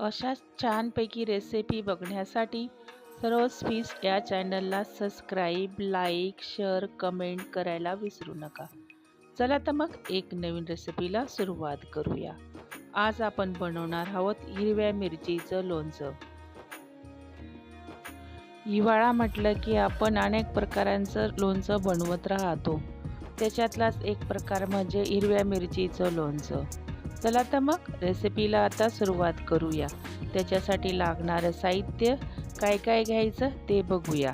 अशाच छानपैकी रेसिपी बघण्यासाठी सर्व स्पीस या चॅनलला सबस्क्राईब लाईक शेअर कमेंट करायला विसरू नका. चला तर मग एक नवीन रेसिपीला सुरुवात करूया. आज आपण बनवणार आहोत हिरव्या मिरचीचं लोणचं. हिवाळा म्हटलं की आपण अनेक प्रकारांचं लोणचं बनवत राहतो. त्याच्यातलाच एक प्रकार म्हणजे हिरव्या मिरचीचं लोणचं. चला तर मग रेसिपीला आता सुरुवात करूया. त्याच्यासाठी लागणारं साहित्य काय काय घ्यायचं ते बघूया.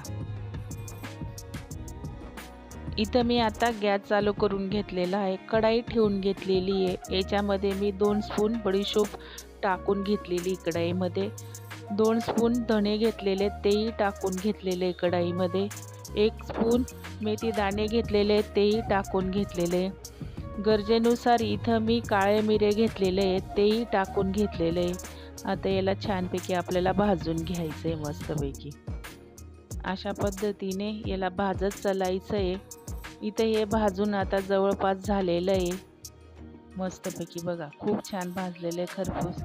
इथं मी आता गॅस चालू करून घेतलेला आहे. कढाई ठेवून घेतलेली आहे. याच्यामध्ये मी दोन स्पून बडीशोप टाकून घेतलेली कढाईमध्ये. दोन स्पून धणे घेतलेले तेही टाकून घेतलेले कढाईमध्ये. एक स्पून मेथी दाणे घेतलेले तेही टाकून घेतलेले गरजेनुसार इथं मी काळे मिरे घेतलेले आहेत तेही टाकून घेतलेले आता याला छानपैकी आपल्याला भाजून घ्यायचं आहे मस्तपैकी. अशा पद्धतीने याला भाजत चालायचं आहे इथं हे भाजून आता जवळपास झालेलं आहे. मस्तपैकी बघा खूप छान भाजलेलं आहे खरपूस.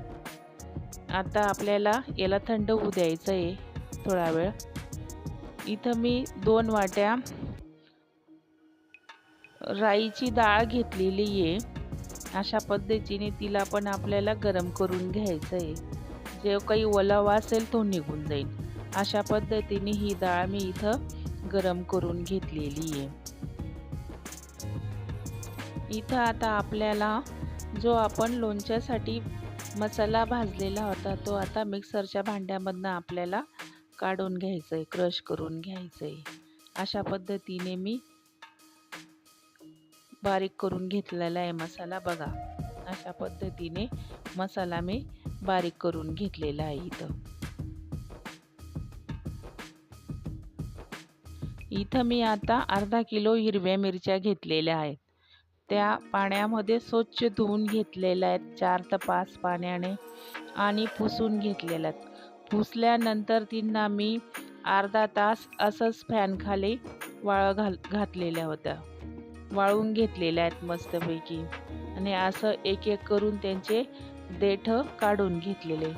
आता आपल्याला याला थंड होऊ द्यायचं आहे थोडा वेळ. इथं मी दोन वाट्या राईची डाळ घेतलेली आहे. अशा पद्धतीने तिला पण आपल्याला गरम करून घ्यायचं आहे जे काही ओलावा असेल तो निघून जाईल. अशा पद्धतीने ही डाळ मी इथं गरम करून घेतलेली आहे. इथं आता आपल्याला जो आपण लोणच्यासाठी मसाला भाजलेला होता तो आता मिक्सरच्या भांड्यामधनं आपल्याला काढून घ्यायचं आहे क्रश करून घ्यायचं आहे अशा पद्धतीने मी बारीक करून घेतलेला आहे मसाला बघा. अशा पद्धतीने मसाला मी बारीक करून घेतलेला आहे इथं. इथं मी आता अर्धा किलो हिरव्या मिरच्या घेतलेल्या आहेत. त्या पाण्यामध्ये स्वच्छ धुवून घेतलेल्या आहेत. चार ते पाच पाण्याने आणि पुसून घेतलेल्या आहेत. पुसल्यानंतर तिंना मी अर्धा तास असंच फॅनखाली वाळं घाल घातलेल्या होत्या. वाळून घेतलेल्या आहेत मस्तपैकी. आणि असं एक एक करून त्यांचे देठ काढून घेतलेले.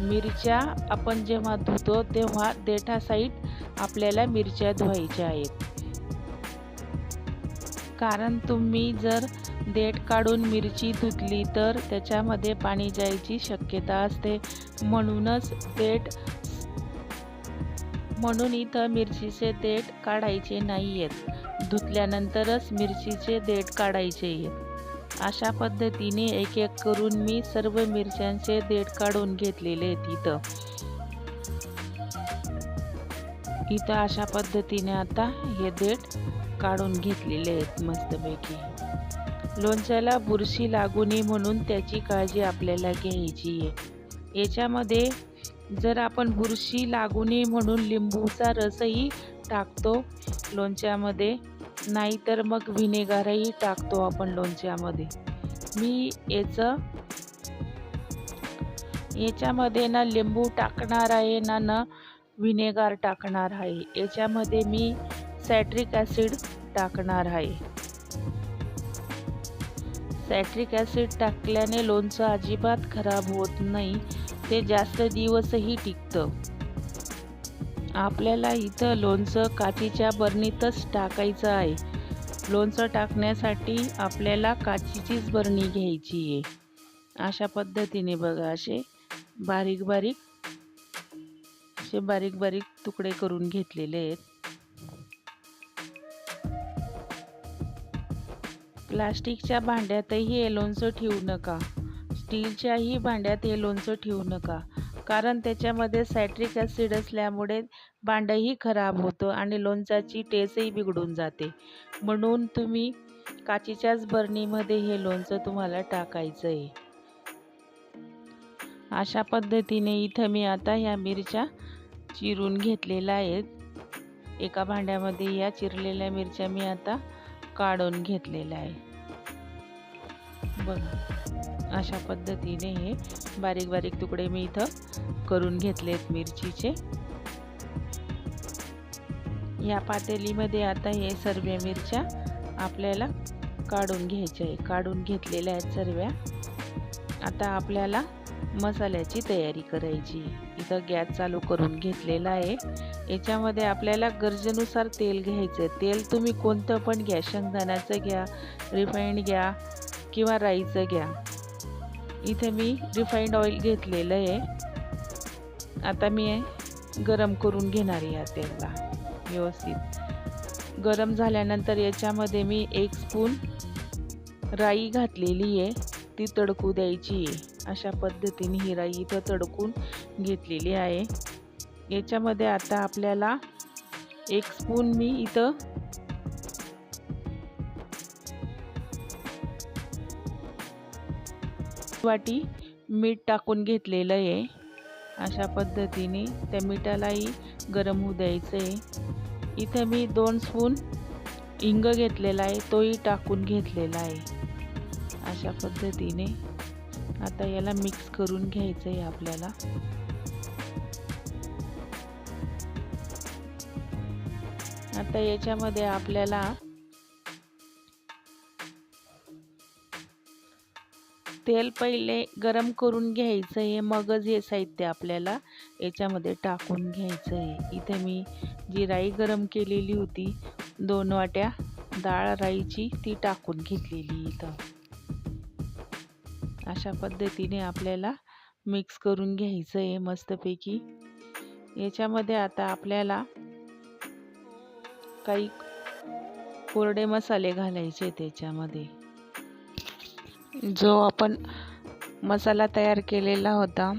मिरच्या आपण जेव्हा धुतो तेव्हा देठासाईड आपल्याला मिरच्या धुवायच्या आहेत. कारण तुम्ही जर देठ काढून मिरची धुतली तर त्याच्यामध्ये पाणी जायची शक्यता असते. म्हणूनच देठ म्हणून इथं मिरचीचे देठ काढायचे नाही आहेत धुतल्यानंतरच मिरचीचे देठ काढायचे आहेत. अशा पद्धतीने एक एक करून मी सर्व मिरच्यांचे देठ काढून घेतलेले आहेत इथं. इथं अशा पद्धतीने आता हे देठ काढून घेतलेले आहेत मस्तपैकी. लोणच्याला बुरशी लागू नये म्हणून त्याची काळजी आपल्याला घ्यायची आहे. याच्यामध्ये जर आपण बुरशी लागू नये म्हणून लिंबूचा रसही टाकतो लोणच्यामध्ये नाहीतर मग व्हिनेगारही टाकतो आपण लोणच्यामध्ये. मी याचं याच्यामध्ये ना लिंबू टाकणार आहे ना ना व्हिनेगार टाकणार आहे. याच्यामध्ये मी सॅट्रिक ॲसिड टाकणार आहे. सॅट्रिक ॲसिड टाकल्याने लोणचं अजिबात खराब होत नाही. ते जास्त दिवसही टिकतं. आपल्याला इथं लोणचं काचीच्या बरणीतच टाकायचं आहे. लोणचं टाकण्यासाठी आपल्याला काचीचीच बरणी घ्यायची आहे. अशा पद्धतीने बघा असे बारीक बारीक असे बारीक बारीक तुकडे करून घेतलेले आहेत. प्लास्टिकच्या भांड्यातही हे लोणचं ठेवू नका. स्टीलच्याही भांड्यात हे लोणचं ठेवू नका. कारण त्याच्यामध्ये सायट्रिक ॲसिड असल्यामुळे भांडंही खराब होतं आणि लोणचाची टेस्टही बिघडून जाते. म्हणून तुम्ही काचीच्याच बरणीमध्ये हे लोणचं तुम्हाला टाकायचं आहे अशा पद्धतीने इथं मी आता ह्या मिरच्या चिरून घेतलेल्या आहेत. एका भांड्यामध्ये या चिरलेल्या मिरच्या मी आता काढून घेतलेल्या आहे बघा. अशा पद्धतीने हे बारीक बारीक तुकडे मी इथं करून घेतलेत मिरचीचे. या पातेलीमध्ये आता हे सर्व मिरच्या आपल्याला काढून घ्यायच्या आहे काढून घेतलेल्या आहेत सर्व्या. आता आपल्याला मसाल्याची तयारी करायची इथं गॅस चालू करून घेतलेला आहे. याच्यामध्ये आपल्याला गरजेनुसार तेल घ्यायचं तेल तुम्ही कोणतं पण घ्या. शेंगदाण्याचं घ्या रिफाईंड घ्या किंवा राईचं घ्या. इथे मी रिफाईंड ऑइल घेतलेलं आहे. आता मी गरम करून घेणार या तेलला व्यवस्थित. गरम झाल्यानंतर याच्यामध्ये मी एक स्पून राई घातलेली आहे. ती तडकू द्यायची आहे. अशा पद्धतीने ही राई इथं तडकून घेतलेली आहे. याच्यामध्ये आता आपल्याला एक स्पून मी इथं वाटी मीठ टाकून घेतलेलं आहे. अशा पद्धतीने त्या मिठालाही गरम होऊ द्यायचं आहे. इथं मी दोन स्पून हिंग घेतलेला आहे तोही टाकून घेतलेला आहे. अशा पद्धतीने आता याला मिक्स करून घ्यायचं आहे आपल्याला. आता याच्यामध्ये आपल्याला तेल पहिले गरम करून घ्यायचं आहे. मगच हे साहित्य आपल्याला याच्यामध्ये टाकून घ्यायचं आहे. इथे मी जी राई गरम केलेली होती दोन वाट्या डाळ राईची ती टाकून घेतलेली इथं. अशा पद्धतीने आपल्याला मिक्स करून घ्यायचं आहे मस्तपैकी. याच्यामध्ये आता आपल्याला काही कोरडे मसाले घालायचे त्याच्यामध्ये. जो आपण मसाला तयार केलेला होता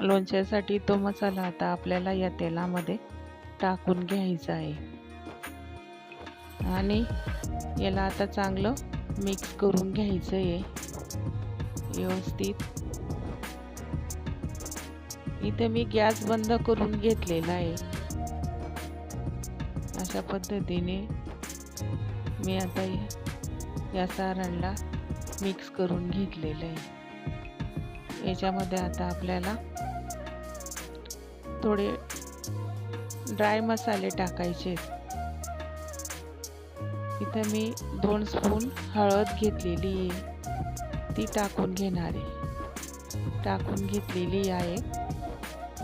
लोणच्यासाठी तो मसाला आता आपल्याला या तेलामध्ये टाकून घ्यायचा आहे. आणि याला आता चांगलं मिक्स करून घ्यायचं आहे. व्यवस्थित. इथे मी गॅस बंद करून घेतलेला आहे. अशा पद्धतीने मी आता या सारणला मिक्स करून घेतलेलं आहे. याच्यामध्ये आता आपल्याला थोडे ड्राय मसाले टाकायचे इथं मी दोन स्पून हळद घेतलेली आहे. ती टाकून घेणार आहे. टाकून घेतलेली आहे.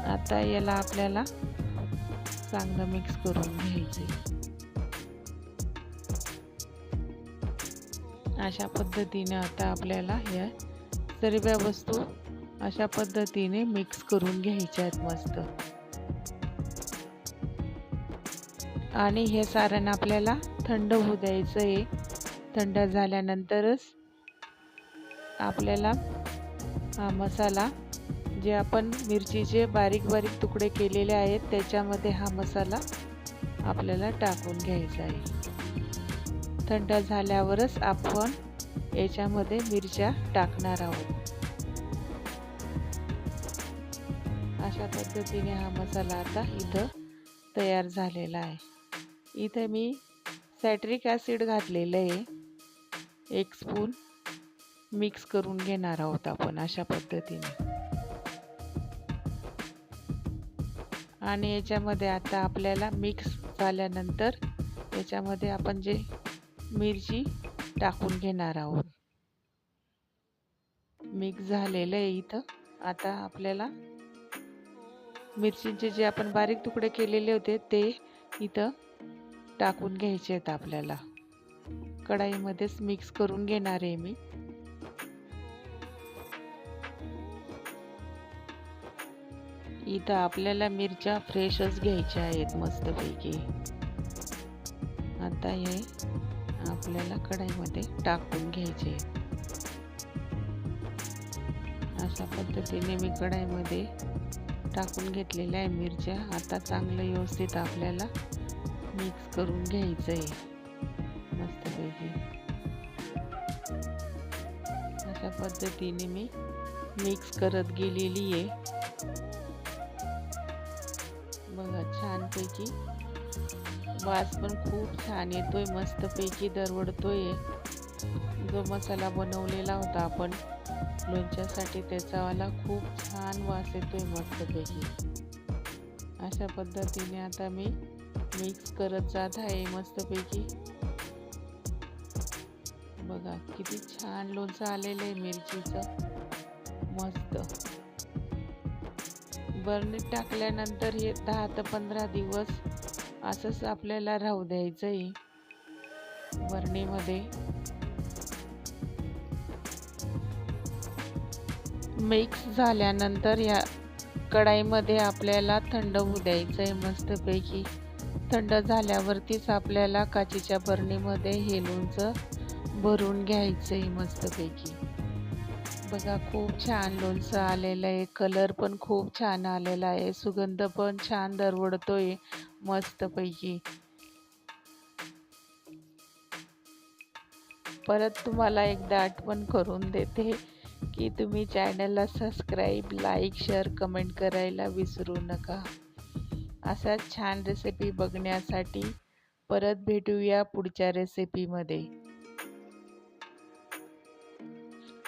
आता याला आपल्याला चांगलं मिक्स करून घ्यायचे अशा पद्धतीने आता आपल्याला या सर्व वस्तू अशा पद्धतीने मिक्स करून घ्यायच्या आहेत मस्त. आणि हे सारण आपल्याला थंड होऊ द्यायचं आहे. थंड झाल्यानंतरच आपल्याला हा मसाला जे आपण मिरचीचे बारीक बारीक तुकडे केलेले आहेत त्याच्यामध्ये हा मसाला आपल्याला टाकून घ्यायचा आहे. थंड झाल्यावरच आपण याच्यामध्ये मिरच्या टाकणार आहोत. अशा पद्धतीने हा मसाला आता इथं तयार झालेला आहे. इथे मी सॅट्रिक ॲसिड घातलेलं आहे. एक स्पून मिक्स करून घेणार आहोत आपण अशा पद्धतीने. आणि याच्यामध्ये आता आपल्याला मिक्स झाल्यानंतर याच्यामध्ये आपण जे मिरची टाकून घेणार आहोत. मिक्स झालेलं आहे इथं. आता आपल्याला मिरचींचे जे आपण बारीक तुकडे केलेले होते ते इथं टाकून घ्यायचे आहेत आपल्याला. कढाईमध्येच मिक्स करून घेणार आहे मी. इथं आपल्याला मिरच्या फ्रेशच घ्यायच्या आहेत मस्तपैकी. आता हे आपल्याला कढाईमध्ये टाकून घ्यायचे अशा पद्धतीने मी कढाईमध्ये टाकून घेतलेल्या आहे मिरच्या आता चांगलं व्यवस्थित आपल्याला मिक्स करून घ्यायचं आहे मस्तपैकी. अशा पद्धतीने मी मिक्स करत गेलेली आहे बघा छानपैकी वास पण खूप छान येतोय मस्तपैकी दरवडतोय जो मसाला बनवलेला होता आपण लोणच्यासाठी त्याचावाला खूप छान वास येतोय मस्तपैकी अशा पद्धतीने आता मी मिक्स करत जात आहे मस्तपैकी बघा किती छान लोणचं आलेलं आहे मिरचीचं. मस्त. बरणीत टाकल्यानंतर हे दहा ते पंधरा दिवस असंच आपल्याला राहू द्यायचं आहे बरणीमध्ये मिक्स झाल्यानंतर या कढाईमध्ये आपल्याला थंड होऊ द्यायचं आहे मस्तपैकी. थंड झाल्यावरतीच आपल्याला काचेच्या बरणीमध्ये हे लोणचं भरून घ्यायचं आहे मस्तपैकी. बघा खूप छान लोणचं आलेलं आहे. कलर पण खूप छान आलेला आहे. सुगंध पण छान दरवडतोय मस्तपैकी. परत तुम्हाला एकदा आठवण करून देते की तुम्ही चॅनलला सबस्क्राईब लाईक शेअर कमेंट करायला विसरू नका. असाच छान रेसिपी बघण्यासाठी परत भेटूया पुढच्या रेसिपीमध्ये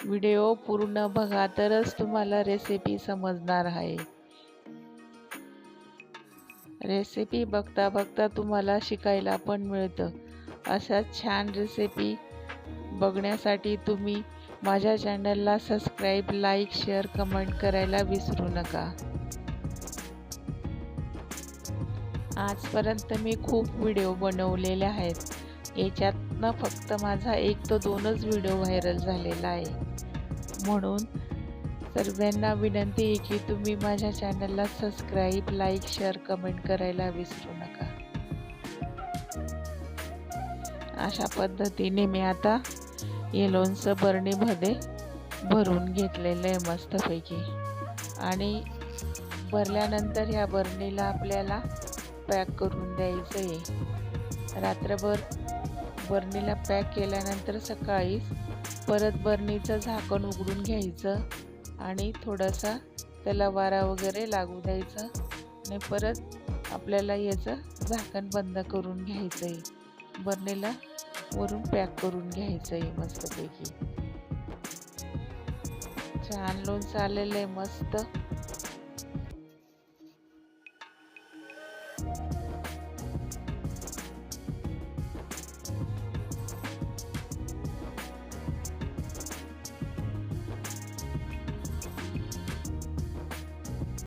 व्हिडिओ पूर्ण बघा तरच तुम्हाला रेसिपी समजणार आहे. रेसिपी बघता बघता तुम्हाला शिकायला पण मिळतं. अशा छान रेसिपी बघण्यासाठी तुम्ही माझ्या चॅनलला सबस्क्राईब लाईक शेअर कमेंट करायला विसरू नका. आजपर्यंत मी खूप व्हिडिओ बनवलेले आहेत. याच्यात याच्यातनं फक्त माझा एक तो दोनच व्हिडिओ व्हायरल झालेला आहे. म्हणून सर्वांना विनंती आहे की तुम्ही माझ्या चॅनलला सबस्क्राईब लाईक शेअर कमेंट करायला विसरू नका. अशा पद्धतीने मी आता हे लोणचं बरणीमध्ये भरून घेतलेलं आहे मस्तपैकी. आणि भरल्यानंतर ह्या बरणीला आपल्याला पॅक करून द्यायचं आहे रात्रभर बरणीला पॅक केल्यानंतर सकाळी परत बरणीचं झाकण उघडून घ्यायचं आणि थोडासा त्याला वारा वगैरे लागू द्यायचा आणि परत आपल्याला याचं झाकण बंद करून घ्यायचं आहे बरणीला वरून पॅक करून घ्यायचं आहे मस्तपैकी. छान लोणचं आलेलं आहे मस्त.